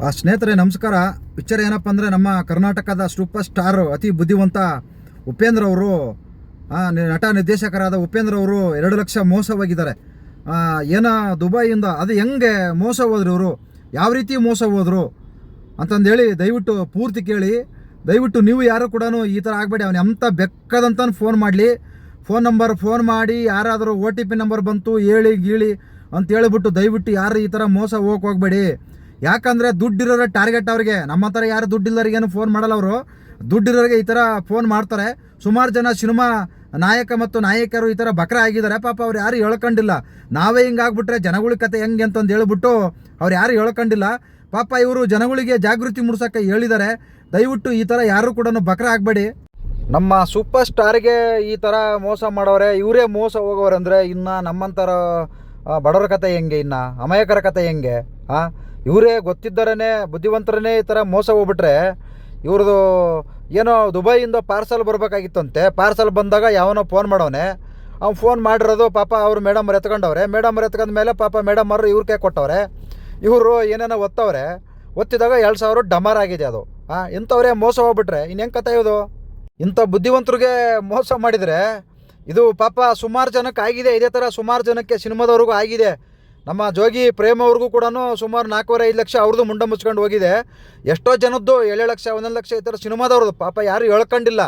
ಆ, ಸ್ನೇಹಿತರೆ ನಮಸ್ಕಾರ. ವಿಚಾರ ಏನಪ್ಪ ಅಂದರೆ ನಮ್ಮ ಕರ್ನಾಟಕದ ಸೂಪರ್ ಸ್ಟಾರ್ ಅತಿ ಬುದ್ಧಿವಂತ ಉಪೇಂದ್ರ ಅವರು ನಟ ನಿರ್ದೇಶಕರಾದ ಉಪೇಂದ್ರ ಅವರು ಎರಡು ಲಕ್ಷ ಮೋಸ ಹೋಗಿದ್ದಾರೆ ಏನೋ ಏನ ದುಬೈಯಿಂದ ಅದು ಹೆಂಗೆ ಮೋಸ ಹೋದ್ರು ಇವರು? ಯಾವ ರೀತಿ ಮೋಸ ಹೋದರು? ಅಂತಂದೇಳಿ ದಯವಿಟ್ಟು ಪೂರ್ತಿ ಕೇಳಿ. ದಯವಿಟ್ಟು ನೀವು ಯಾರು ಕೂಡ ಈ ಥರ ಆಗಬೇಡಿ. ಅವನು ಎಂಥ ಬೆಕ್ಕದಂತ ಫೋನ್ ಮಾಡಲಿ. ಫೋನ್ ನಂಬರ್ ಫೋನ್ ಮಾಡಿ ಯಾರಾದರೂ ಒ ಟಿ ಪಿ ನಂಬರ್ ಬಂತು ಹೇಳಿ ಗೀಳಿ ಅಂತ ಹೇಳಿಬಿಟ್ಟು ದಯವಿಟ್ಟು ಯಾರು ಈ ಥರ ಮೋಸ ಹೋಗಕ್ಕೆ ಹೋಗಬೇಡಿ. ಯಾಕಂದರೆ ದುಡ್ಡಿರೋರ ಟಾರ್ಗೆಟ್ ಅವ್ರಿಗೆ. ನಮ್ಮ ಹತ್ರ ಯಾರು ದುಡ್ಡಿಲ್ಲರಿಗೇನು ಫೋನ್ ಮಾಡಲ್ಲ ಅವರು. ದುಡ್ಡಿರೋರಿಗೆ ಈ ಥರ ಫೋನ್ ಮಾಡ್ತಾರೆ. ಸುಮಾರು ಜನ ಸಿನಿಮಾ ನಾಯಕ ಮತ್ತು ನಾಯಕರು ಈ ಥರ ಬಕ್ರ ಆಗಿದ್ದಾರೆ. ಪಾಪ ಅವ್ರು ಯಾರು ಹೇಳ್ಕೊಂಡಿಲ್ಲ. ನಾವೇ ಹಿಂಗಾಗ್ಬಿಟ್ರೆ ಜನಗಳ ಕತೆ ಹೆಂಗೆ ಅಂತಂದು ಹೇಳ್ಬಿಟ್ಟು ಅವ್ರು ಯಾರು ಹೇಳ್ಕೊಂಡಿಲ್ಲ. ಪಾಪ ಇವರು ಜನಗಳಿಗೆ ಜಾಗೃತಿ ಮೂಡ್ಸೋಕ್ಕೆ ಹೇಳಿದ್ದಾರೆ. ದಯವಿಟ್ಟು ಈ ಥರ ಯಾರು ಕೂಡ ಬಕ್ರ ಆಗಬೇಡಿ. ನಮ್ಮ ಸೂಪರ್ ಸ್ಟಾರ್ಗೆ ಈ ಥರ ಮೋಸ ಮಾಡೋರೆ, ಇವರೇ ಮೋಸ ಹೋಗೋರು ಅಂದರೆ ಇನ್ನು ನಮ್ಮಂಥರ ಬಡವರ ಕತೆ ಹೆಂಗೆ ಇನ್ನು? ಅಮಾಯಕರ ಕತೆ ಹೆಂಗೆ? ಹಾಂ ಇವರೇ ಗೊತ್ತಿದ್ದರೇ ಬುದ್ಧಿವಂತರನೇ ಈ ಥರ ಮೋಸ ಹೋಗ್ಬಿಟ್ರೆ, ಇವ್ರದ್ದು ಏನೋ ದುಬೈಯಿಂದ ಪಾರ್ಸಲ್ ಬರಬೇಕಾಗಿತ್ತಂತೆ, ಪಾರ್ಸಲ್ ಬಂದಾಗ ಯಾವನೋ ಫೋನ್ ಮಾಡೋನೆ. ಅವ್ನು ಫೋನ್ ಮಾಡಿರೋದು ಪಾಪ ಅವ್ರು ಮೇಡಮ್ ಅವ್ರು ಎತ್ಕೊಂಡವ್ರೆ. ಮೇಡಮ್ ಅವ್ರು ಎತ್ಕೊಂಡ ಮೇಲೆ ಪಾಪ ಮೇಡಮ್ ಅವರು ಇವ್ರ ಕೈ ಕೊಟ್ಟವ್ರೆ. ಇವರು ಏನೇನೋ ಒತ್ತವ್ರೆ. ಒತ್ತಿದಾಗ ಎರಡು ಸಾವಿರ ಡಮರ್ ಆಗಿದೆ ಅದು. ಹಾಂ ಇಂಥವ್ರೇ ಮೋಸ ಹೋಗ್ಬಿಟ್ರೆ ಇನ್ನು ಹೆಂಗೆ ಕತೆ ಇದು? ಇಂಥ ಬುದ್ಧಿವಂತರಿಗೆ ಮೋಸ ಮಾಡಿದರೆ, ಇದು ಪಾಪ ಸುಮಾರು ಜನಕ್ಕೆ ಆಗಿದೆ, ಇದೇ ಥರ ಸುಮಾರು ಜನಕ್ಕೆ ಸಿನಿಮಾದವ್ರಿಗೂ ಆಗಿದೆ. ನಮ್ಮ ಜೋಗಿ ಪ್ರೇಮ್ ಅವ್ರಿಗೂ ಕೂಡ ಸುಮಾರು ನಾಲ್ಕೂವರೆ ಐದು ಲಕ್ಷ ಅವ್ರದ್ದು ಮುಂಡ ಮುಚ್ಕೊಂಡು ಹೋಗಿದೆ. ಎಷ್ಟೋ ಜನದ್ದು ಏಳು ಲಕ್ಷ, ಒಂದೊಂದು ಲಕ್ಷ ಈ ಥರ ಸಿನಿಮಾದವ್ರದ್ದು. ಪಾಪ ಯಾರು ಹೇಳ್ಕೊಂಡಿಲ್ಲ.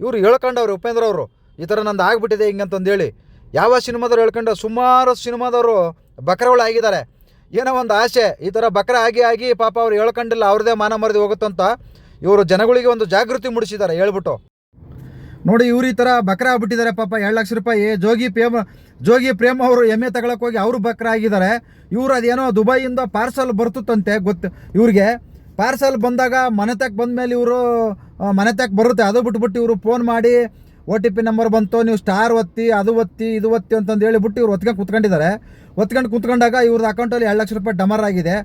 ಇವರು ಹೇಳ್ಕೊಂಡವ್ರು, ಉಪೇಂದ್ರ ಅವರು. ಈ ಥರ ನಂದು ಆಗಿಬಿಟ್ಟಿದೆ ಹಿಂಗಂತಂದೇಳಿ ಯಾವ ಸಿನಿಮಾದವ್ರು ಹೇಳ್ಕೊಂಡು ಸುಮಾರು ಸಿನಿಮಾದವರು ಬಕ್ರಗಳು ಆಗಿದ್ದಾರೆ. ಏನೋ ಒಂದು ಆಸೆ, ಈ ಥರ ಬಕ್ರ ಆಗಿ ಆಗಿ ಪಾಪ ಅವ್ರು ಹೇಳ್ಕೊಂಡಿಲ್ಲ, ಅವ್ರದ್ದೇ ಮಾನ ಮರದಿ ಹೋಗುತ್ತಂತ ಇವರು ಜನಗಳಿಗೆ ಒಂದು ಜಾಗೃತಿ ಮೂಡಿಸಿದ್ದಾರೆ ಹೇಳ್ಬಿಟ್ಟು. ನೋಡಿ ಇವ್ರು ಈ ಥರ ಬಕ್ರ ಆಗ್ಬಿಟ್ಟಿದ್ದಾರೆ ಪಾಪ. ಎರಡು ಲಕ್ಷ ರೂಪಾಯಿ. ಜೋಗಿ ಪ್ರೇಮ ಜೋಗಿ ಪ್ರೇಮ ಅವರು ಎಮ್ಮೆ ತಗೊಳಕ್ ಹೋಗಿ ಅವರು ಬಕ್ರ ಆಗಿದ್ದಾರೆ. ಇವ್ರು ಅದೇನೋ ದುಬೈಯಿಂದ ಪಾರ್ಸಲ್ ಬರ್ತುತ್ತಂತೆ ಗೊತ್ತು. ಇವ್ರಿಗೆ ಪಾರ್ಸಲ್ ಬಂದಾಗ ಮನೆ ತಕ್ಕ ಬಂದಮೇಲೆ ಇವರು ಮನೆ ತಕ್ಕ ಬರುತ್ತೆ. ಅದು ಬಿಟ್ಬಿಟ್ಟು ಇವರು ಫೋನ್ ಮಾಡಿ ಒ ಟಿ ಪಿ ನಂಬರ್ ಬಂತು, ನೀವು ಸ್ಟಾರ್ ಒತ್ತಿ, ಅದು ಒತ್ತಿ, ಇದು ಒತ್ತಿ ಅಂತಂದು ಹೇಳಿಬಿಟ್ಟು ಇವ್ರು ಒತ್ಕೊಂಡು ಕುತ್ಕೊಂಡಿದ್ದಾರೆ. ಒತ್ಕೊಂಡು ಕುತ್ಕೊಂಡಾಗ ಇವ್ರದ್ದು ಅಕೌಂಟಲ್ಲಿ ಎರಡು ಲಕ್ಷ ರೂಪಾಯಿ ಡಮರ್ ಆಗಿದೆ.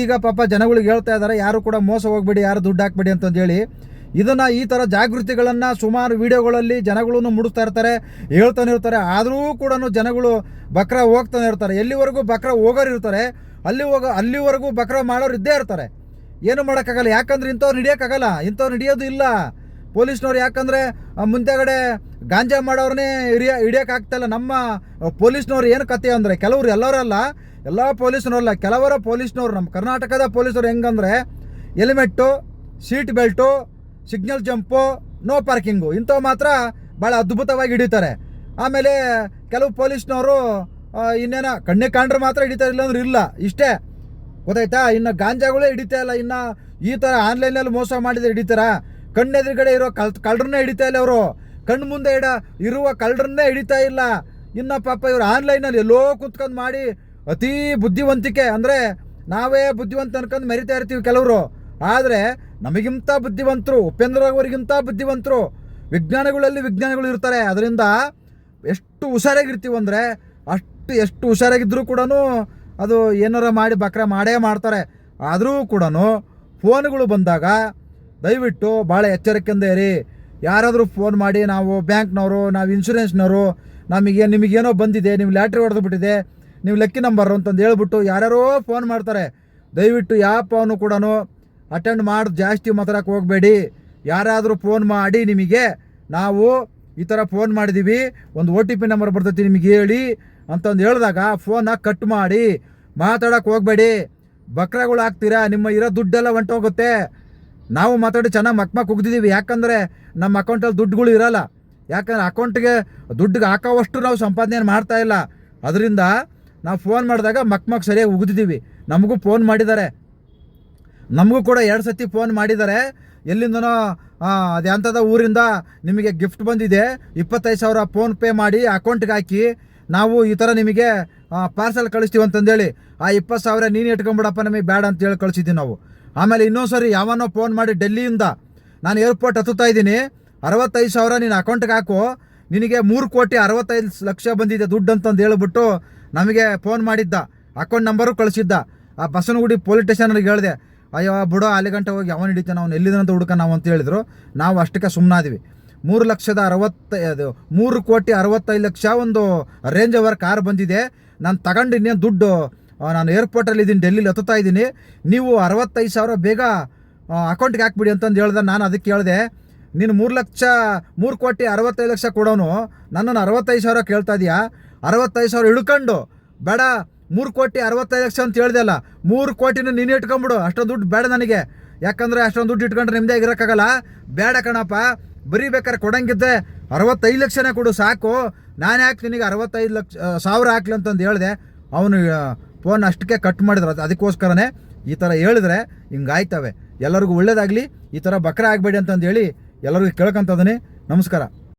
ಈಗ ಪಾಪ ಜನಗಳಿಗೆ ಹೇಳ್ತಾ ಇದ್ದಾರೆ, ಯಾರು ಕೂಡ ಮೋಸ ಹೋಗ್ಬೇಡಿ, ಯಾರು ದುಡ್ಡು ಹಾಕ್ಬೇಡಿ ಅಂತಂದು ಹೇಳಿ. ಇದನ್ನು ಈ ಥರ ಜಾಗೃತಿಗಳನ್ನು ಸುಮಾರು ವಿಡಿಯೋಗಳಲ್ಲಿ ಜನಗಳನ್ನು ಮುಡಿಸ್ತಾ ಇರ್ತಾರೆ, ಹೇಳ್ತಾನೆ ಇರ್ತಾರೆ, ಆದರೂ ಕೂಡ ಜನಗಳು ಬಕ್ರ ಹೋಗ್ತಾನೆ ಇರ್ತಾರೆ. ಎಲ್ಲಿವರೆಗೂ ಬಕ್ರ ಹೋಗೋರು ಇರ್ತಾರೆ, ಅಲ್ಲಿ ಹೋಗೋ, ಅಲ್ಲಿವರೆಗೂ ಬಕ್ರ ಮಾಡೋರು ಇದ್ದೇ ಇರ್ತಾರೆ. ಏನು ಮಾಡೋಕ್ಕಾಗಲ್ಲ, ಯಾಕಂದ್ರೆ ಇಂಥವ್ರು ಹಿಡಿಯೋಕ್ಕಾಗಲ್ಲ, ಇಂಥವ್ರು ಹಿಡಿಯೋದು ಇಲ್ಲ. ಪೊಲೀಸ್ನವ್ರು ಯಾಕಂದರೆ ಮುಂದೆಗಡೆ ಗಾಂಜಾ ಮಾಡೋರನ್ನೇ ಹಿಡಿಯ ಹಿಡಿಯೋಕ್ಕಾಗ್ತಾಯಿಲ್ಲ ನಮ್ಮ ಪೊಲೀಸ್ನವ್ರು ಏನು ಕತೆ ಅಂದರೆ, ಕೆಲವರು ಎಲ್ಲರಲ್ಲ, ಎಲ್ಲ ಪೊಲೀಸ್ನವ್ರಲ್ಲ, ಕೆಲವರ ಪೊಲೀಸ್ನವ್ರು, ನಮ್ಮ ಕರ್ನಾಟಕದ ಪೊಲೀಸರು ಹೆಂಗಂದರೆ, helmet, seat belt signal jump, no parking. ಇಂಥವು ಮಾತ್ರ ಭಾಳ ಅದ್ಭುತವಾಗಿ ಹಿಡಿತಾರೆ. ಆಮೇಲೆ ಕೆಲವು ಪೊಲೀಸ್ನವರು ಇನ್ನೇನ ಕಣ್ಣೆ ಕಾಣ್ರೆ ಮಾತ್ರ ಹಿಡಿತಾರೆ ಇಲ್ಲಾಂದ್ರೆ ಇಲ್ಲ, ಇಷ್ಟೇ. ಗೊತ್ತಾಯ್ತಾ? ಇನ್ನು ಗಾಂಜಾಗಳೇ ಹಿಡಿತಾ ಇಲ್ಲ. ಇನ್ನು ಈ ಥರ ಆನ್ಲೈನಲ್ಲಿ ಮೋಸ ಮಾಡಿದ್ರೆ ಹಿಡಿತಾರ? ಕಣ್ಣೆದುರುಗಡೆ ಇರೋ ಕಲ್, ಕಳ್ಳರನ್ನೇ ಹಿಡಿತಾ ಇಲ್ಲ ಅವರು. ಕಣ್ಣು ಮುಂದೆ ಇಡ, ಇರುವ ಕಳ್ಳರನ್ನೇ ಹಿಡಿತಾ ಇಲ್ಲ. ಇನ್ನು ಪಾಪ ಇವರು ಆನ್ಲೈನಲ್ಲಿ ಎಲ್ಲೋ ಕುತ್ಕೊಂಡು ಮಾಡಿ ಅತೀ ಬುದ್ಧಿವಂತಿಕೆ. ಅಂದರೆ ನಾವೇ ಬುದ್ಧಿವಂತ ಅನ್ಕೊಂಡು ಮರಿತಾ ಇರ್ತೀವಿ ಕೆಲವರು. ಆದರೆ ನಮಗಿಂತ ಬುದ್ಧಿವಂತರು ಉಪೇಂದ್ರ ಅವರಿಗಿಂತ ಬುದ್ಧಿವಂತರು, ವಿಜ್ಞಾನಗಳಲ್ಲಿ ವಿಜ್ಞಾನಿಗಳು ಇರ್ತಾರೆ. ಅದರಿಂದ ಎಷ್ಟು ಹುಷಾರಾಗಿರ್ತೀವಿ ಅಂದರೆ ಅಷ್ಟು ಎಷ್ಟು ಹುಷಾರಾಗಿದ್ದರೂ ಕೂಡ ಅದು ಏನಾರ ಮಾಡಿ ಬಕ್ರೆ ಮಾಡೇ ಮಾಡ್ತಾರೆ. ಆದರೂ ಕೂಡ ಫೋನ್ಗಳು ಬಂದಾಗ ದಯವಿಟ್ಟು ಭಾಳ ಎಚ್ಚರಿಕೆಯಿಂದ ಇರಿ. ಯಾರಾದರೂ ಫೋನ್ ಮಾಡಿ ನಾವು ಬ್ಯಾಂಕ್ನವರು, ನಾವು ಇನ್ಶೂರೆನ್ಸ್ನವರು, ನಮಗೆ ನಿಮಗೇನೋ ಬಂದಿದೆ, ನೀವು ಲ್ಯಾಟ್ರಿ ಹೊಡೆದು ಬಿಟ್ಟಿದೆ, ನೀವು ಲೆಕ್ಕಿ ನಂಬರ್ ಅಂತಂದು ಹೇಳ್ಬಿಟ್ಟು ಯಾರ್ಯಾರೋ ಫೋನ್ ಮಾಡ್ತಾರೆ. ದಯವಿಟ್ಟು ಯಾವ ಫೋನು ಕೂಡ ಅಟೆಂಡ್ ಮಾಡಿ, ಜಾಸ್ತಿ ಮಾತಾಡಕ್ಕೆ ಹೋಗಬೇಡಿ. ಯಾರಾದರೂ ಫೋನ್ ಮಾಡಿ ನಿಮಗೆ, ನಾವು ಈ ಥರ ಫೋನ್ ಮಾಡಿದ್ದೀವಿ ಒಂದು ಒ ಟಿ ಪಿ ನಂಬರ್ ಬರ್ತೈತಿ ನಿಮಗೆ ಹೇಳಿ ಅಂತಂದು ಹೇಳಿದಾಗ ಫೋನ ಕಟ್ ಮಾಡಿ ಮಾತಾಡಕ್ಕೆ ಹೋಗಬೇಡಿ. ಬಕ್ರಗಳು ಹಾಕ್ತೀರಾ? ನಿಮ್ಮ ಇರೋ ದುಡ್ಡೆಲ್ಲ ಹೊಂಟೋಗುತ್ತೆ. ನಾವು ಮಾತಾಡಿ ಚೆನ್ನಾಗಿ ಮಕ್ಮಕ್ ಮಕ್ ಉಗ್ದಿದ್ದೀವಿ ಯಾಕಂದರೆ ನಮ್ಮ ಅಕೌಂಟಲ್ಲಿ ದುಡ್ಡುಗಳು ಇರಲ್ಲ. ಯಾಕಂದ್ರೆ ಅಕೌಂಟ್ಗೆ ದುಡ್ಡಿಗೆ ಹಾಕೋವಷ್ಟು ನಾವು ಸಂಪಾದನೆ ಮಾಡ್ತಾ ಇಲ್ಲ. ಅದರಿಂದ ನಾವು ಫೋನ್ ಮಾಡಿದಾಗ ಮಕ್ ಮಕ್ ಸರಿಯಾಗಿ ಉಗ್ದಿದ್ದೀವಿ ನಮಗೂ ಫೋನ್ ಮಾಡಿದ್ದಾರೆ. ನಮಗೂ ಕೂಡ ಎರಡು ಸತಿ ಫೋನ್ ಮಾಡಿದ್ದಾರೆ. ಎಲ್ಲಿಂದನೋ ಅದು ಎಂಥದ ಊರಿಂದ ನಿಮಗೆ ಗಿಫ್ಟ್ ಬಂದಿದೆ. ಇಪ್ಪತ್ತೈದು ಸಾವಿರ ಫೋನ್ ಪೇ ಮಾಡಿ ಅಕೌಂಟ್ಗೆ ಹಾಕಿ ನಾವು ಈ ಥರ ನಿಮಗೆ ಪಾರ್ಸಲ್ ಕಳಿಸ್ತೀವಿ ಅಂತಂದೇಳಿ. ಆ ಇಪ್ಪತ್ತು ಸಾವಿರ ನೀನು ಇಟ್ಕೊಂಬಿಡಪ್ಪ, ನಮಗೆ ಬೇಡ ಅಂತ ಹೇಳಿ ಕಳಿಸಿದ್ದೀವಿ ನಾವು. ಆಮೇಲೆ ಇನ್ನೊಂದು ಸರಿ ಯಾವನೋ ಫೋನ್ ಮಾಡಿ ಡೆಲ್ಲಿಯಿಂದ ನಾನು ಏರ್ಪೋರ್ಟ್ ಹತ್ತುತ್ತಾ ಇದ್ದೀನಿ. ಅರವತ್ತೈದು ಸಾವಿರ ನೀನು ಅಕೌಂಟ್ಗೆ ಹಾಕು. ನಿನಗೆ ಮೂರು ಕೋಟಿ ಅರವತ್ತೈದು ಲಕ್ಷ ಬಂದಿದೆ ದುಡ್ಡು ಅಂತಂದು ಹೇಳ್ಬಿಟ್ಟು ನಮಗೆ ಫೋನ್ ಮಾಡಿದ್ದ. ಅಕೌಂಟ್ ನಂಬರು ಕಳಿಸಿದ್ದ. ಆ ಬಸವನಗುಡಿ ಪೊಲೀಸ್ ಸ್ಟೇಷನ್ಗೆ ಹೇಳಿದೆ. ಅಯ್ಯೋ ಬಿಡೋ ಅಲ್ಲಿ ಗಂಟೆ ಹೋಗಿ ಅವನು ಹಿಡಿತಾನೆ, ಅವ್ನು ಎಲ್ಲಿದಂತ ಹುಡುಕ ನಾವು ಅಂತ ಹೇಳಿದ್ರು. ನಾವು ಅಷ್ಟಕ್ಕೆ ಸುಮ್ಮನಾದ್ವಿ ಮೂರು ಲಕ್ಷದ ಅರವತ್ತ, ಅದು, ಮೂರು ಕೋಟಿ ಅರವತ್ತೈದು ಲಕ್ಷ ಒಂದು ರೇಂಜ್ ಅವರ್ ಕಾರ್ ಬಂದಿದೆ. ನಾನು ತಗೊಂಡು ಇನ್ನೇನು ದುಡ್ಡು ನಾನು ಏರ್ಪೋರ್ಟಲ್ಲಿ ಇದ್ದೀನಿ ಡೆಲ್ಲಿಲಿ ಹತ್ತುತ್ತಾ ಇದ್ದೀನಿ ನೀವು ಅರವತ್ತೈದು ಸಾವಿರ ಬೇಗ ಅಕೌಂಟ್ಗೆ ಹಾಕ್ಬಿಡಿ ಅಂತಂದು ಹೇಳ್ದೆ, ನಾನು ಅದಕ್ಕೆ ಹೇಳಿದೆ. ನೀನು ಮೂರು ಲಕ್ಷ, ಮೂರು ಕೋಟಿ ಅರವತ್ತೈದು ಲಕ್ಷ ಕೊಡೋನು, ನನ್ನನ್ನು ಅರವತ್ತೈದು ಸಾವಿರ ಕೇಳ್ತಾ ಇದೀಯಾ? ಅರವತ್ತೈದು ಸಾವಿರ ಇಳ್ಕೊಂಡು ಬೇಡ ಮೂರು ಕೋಟಿ ಅರವತ್ತೈದು ಲಕ್ಷ ಅಂತ ಹೇಳ್ದೆ ಅಲ್ಲ. ಮೂರು ಕೋಟಿನ ನೀನು ಇಟ್ಕೊಂಬಿಡು. ಅಷ್ಟೊಂದು ದುಡ್ಡು ಬೇಡ ನನಗೆ. ಯಾಕಂದರೆ ಅಷ್ಟೊಂದು ದುಡ್ಡು ಇಟ್ಕೊಂಡ್ರೆ ನಿಮ್ಮದೇ ಆಗಿರೋಕ್ಕಾಗಲ್ಲ? ಬೇಡ ಕಣಪ್ಪ. ಬರೀಬೇಕಾದ್ರೆ ಕೊಡಂಗಿದ್ದೆ ಅರವತ್ತೈದು ಲಕ್ಷನೇ ಕೊಡು, ಸಾಕು. ನಾನು ಯಾಕೆ ನಿನಗೆ ಅರವತ್ತೈದು ಲಕ್ಷ ಸಾವಿರ ಹಾಕ್ಲಿ ಅಂತಂದು ಹೇಳಿದೆ. ಅವನು ಫೋನ್ ಅಷ್ಟಕ್ಕೆ ಕಟ್ ಮಾಡಿದ್ರು. ಅದು, ಅದಕ್ಕೋಸ್ಕರನೇ ಈ ಥರ ಹೇಳಿದ್ರೆ ಹಿಂಗಾಯ್ತವೆ ಎಲ್ಲರಿಗೂ ಒಳ್ಳೇದಾಗಲಿ. ಈ ಥರ ಬಕ್ರ ಆಗಬೇಡಿ ಅಂತಂದು ಹೇಳಿ ಎಲ್ಲರಿಗೂ ಕೇಳ್ಕೊಂತದನಿ. ನಮಸ್ಕಾರ.